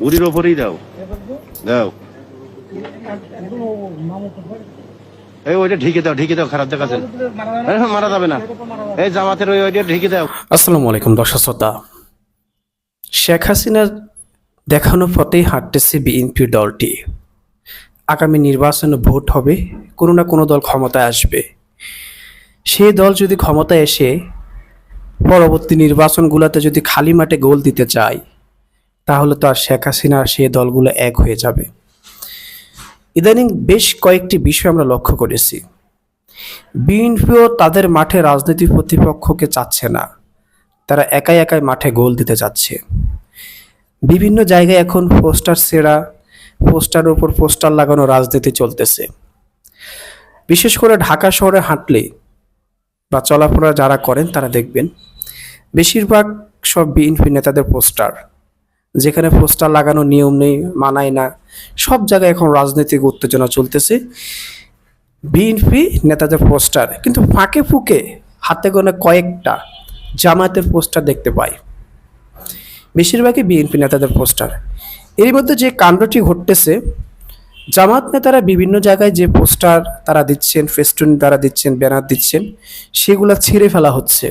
বুড়ির ওপরেই দাও দাও এই ওইটা ঢেকে দাও ঢেকে দাও খারাপ মারা যাবে না। এই জামাতের ওই ওইটা ঢেকে দাও। আসসালামু আলাইকুম দর্শক শ্রোতা। শেখ হাসিনার দেখানো পথেই হাঁটতেছে বিএনপি দলটি। আগামী নির্বাচনে ভোট হবে কোনো না কোনো দল ক্ষমতায় আসবে। সেই দল যদি ক্ষমতায় এসে পরবর্তী নির্বাচনগুলোতে যদি খালি মাঠে গোল দিতে চায় তাহলে তো আর শেখ হাসিনার সেই দলগুলো এক হয়ে যাবে। ইদানিং বেশ কয়েকটি বিষয় আমরা লক্ষ্য করেছি। বিএনপিও তাদের মাঠে রাজনৈতিক প্রতিপক্ষকে চাচ্ছে না। তারা একাই একাই মাঠে গোল দিতে যাচ্ছে বিভিন্ন জায়গায় এখন পোস্টার সেরা পোস্টারের উপর পোস্টার লাগানো রাজনীতি চলতেছে। বিশেষ করে ঢাকা শহরে হাঁটলে বা চলাফেরা যারা করেন তারা দেখবেন, বেশিরভাগ সব বিএনপি নেতাদের পোস্টার। যেখানে পোস্টার লাগানো নিয়ম নেই, মানায় না, সব জায়গায় এখন রাজনৈতিক উত্তেজনা চলতেছে। বিএনপি নেতাদের পোস্টার, কিন্তু ফাঁকে ফুঁকে হাতে গোনা কয়েকটা জামায়াতের পোস্টার দেখতে পাই। বেশিরভাগই বিএনপি নেতাদের পোস্টার। এর মধ্যে যে কাণ্ডটি ঘটতেছে জামাত নেতারা বিভিন্ন জায়গায় যে পোস্টার তারা দিচ্ছেন, ফেস্টুন তারা দিচ্ছেন, ব্যানার দিচ্ছেন, সেগুলো ছিঁড়ে ফেলা হচ্ছে।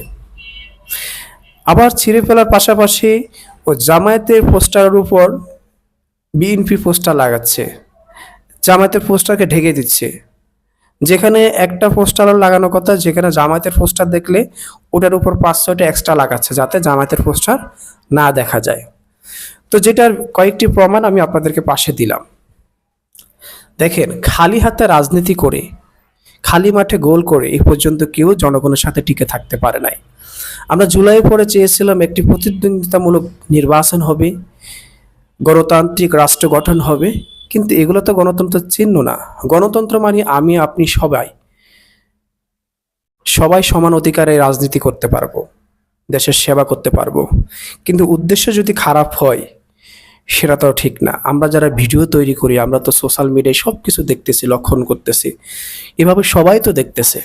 আবার ছিঁড়ে ফেলার পাশাপাশি ও জামায়াতের পোস্টারের উপর বিএনপি পোস্টার লাগাচ্ছে। জামায়াতের পোস্টারকে ঢেকে দিচ্ছে। যেখানে একটা পোস্টার লাগানো কথা, যেখানে জামায়াতের পোস্টার দেখলে ওটার উপর পাঁচ ছয়টা এক্সট্রা লাগাচ্ছে যাতে জামায়াতের পোস্টার না দেখা যায়। তো যেটার কয়েকটি প্রমাণ আমি আপনাদেরকে পাশে দিলাম। দেখেন, খালি হাতে রাজনীতি করে, খালি মাঠে গোল করে এ পর্যন্ত কেউ জনগণের সাথে টিকে থাকতে পারে নাই। আমরা জুলাই পরে চেয়েছিলাম একটি প্রতিদ্বন্দ্বিতামূলক নির্বাচন হবে, গণতান্ত্রিক রাষ্ট্র গঠন হবে, কিন্তু এগুলো তো গণতন্ত্রের চিহ্ন না। গণতন্ত্র মানে আমি, আপনি সবাই। সবাই সমান অধিকারে রাজনীতি করতে পারব, দেশের সেবা করতে পারব। কিন্তু উদ্দেশ্য যদি খারাপ হয়, সেটা তো ঠিক না। আমরা যারা ভিডিও তৈরি করি, আমরা তো সোশ্যাল মিডিয়ায় সব কিছু দেখতেছি, লক্ষণ করতেছি। এভাবে সবাই তো দেখতেছে।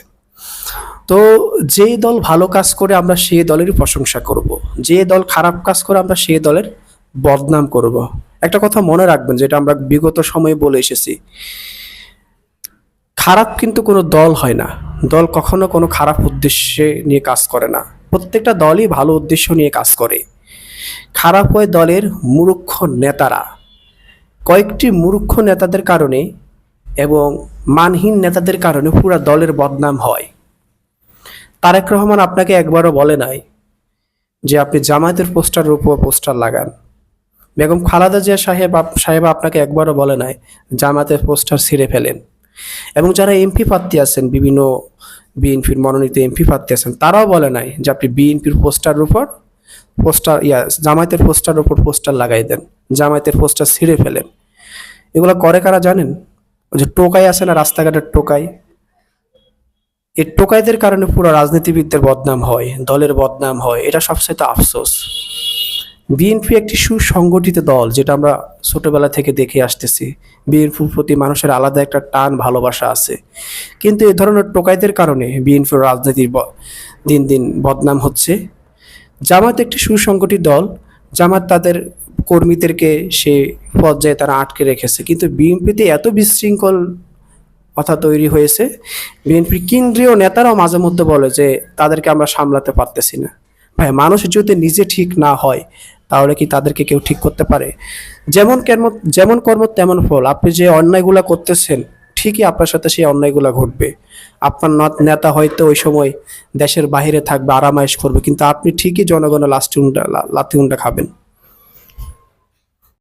তো যেই দল ভালো কাজ করে আমরা সেই দলেরই প্রশংসা করব। যে দল খারাপ কাজ করে আমরা সেই দলের বদনাম করব। একটা কথা মনে রাখবেন, যেটা আমরা বিগত সময়ে বলে এসেছি। খারাপ কিন্তু কোনো দল হয় না। দল কখনো কোনো খারাপ উদ্দেশ্যে নিয়ে কাজ করে না। প্রত্যেকটা দলই ভালো উদ্দেশ্য নিয়ে কাজ করে। খারাপ হয় দলের মূর্খ নেতারা। কয়েকটি মূর্খ নেতাদের কারণে এবং মানহীন নেতাদের কারণে পুরা দলের বদনাম হয়। তারেক রহমান আপনাকে একবারও বলে নাই যে আপনি জামায়াতের পোস্টারের উপর পোস্টার লাগান। বেগম খালাদা জিয়া সাহেব সাহেব আপনাকে একবারও বলে নাই জামায়াতের পোস্টার ছিঁড়ে ফেলেন। এবং যারা এমপি প্রার্থী আছেন, বিভিন্ন বিএনপির মনোনীত এমপি প্রার্থী আছেন, তারাও বলে নাই যে আপনি বিএনপির পোস্টারের উপর পোস্টার, ইয়া, জামায়াতের পোস্টার উপর পোস্টার লাগাই দেন। জামায়াতের পোস্টার ছিঁড়ে ফেলেন। এগুলো করে কারা জানেন? ওই যে টোকাই আছে না, রাস্তাঘাটের টোকাই? এই টোকাইদের কারণে পুরো রাজনীতিবিদদের বদনাম হয়, দলের বদনাম হয়, এটা সবচেয়ে আফসোস। বিএনপি একটি সুসংগঠিত দল, যেটা আমরা ছোটবেলা থেকে দেখে আসতেছি। বিএনপির প্রতি মানুষের আলাদা একটা টান, ভালোবাসা আছে। কিন্তু এ ধরনের টোকাইদের কারণে বিএনপির রাজনীতির দিন দিন বদনাম হচ্ছে। জামাত একটি সুসংগঠিত দল, জামাত তাদের কর্মীদেরকে সে পর্যায়ে তারা আটকে রেখেছে। কিন্তু বিএনপিতে এত বিশৃঙ্খল কথা তৈরি হয়েছে। বিএনপির কেন্দ্রীয় নেতারাও মাঝে মধ্যে বলে যে, তাদেরকে আমরা সামলাতে পারতেছি না। ভাই, মানুষ যদি নিজে ঠিক না হয়, তাহলে কি তাদেরকে কেউ ঠিক করতে পারে? যেমন কর্ম যেমন কর্ম তেমন ফল। আপনি যে অন্যায়গুলা করতেছেন, ঠিকই আপনার সাথে সেই অন্যায়গুলো ঘটবে। আপনার নত- হয়তো ওই সময় দেশের বাইরে থাকবে, আরামায়েশ করবে, কিন্তু আপনি ঠিকই জনগণের লাস্টি উন্ডা লাথি খাবেন।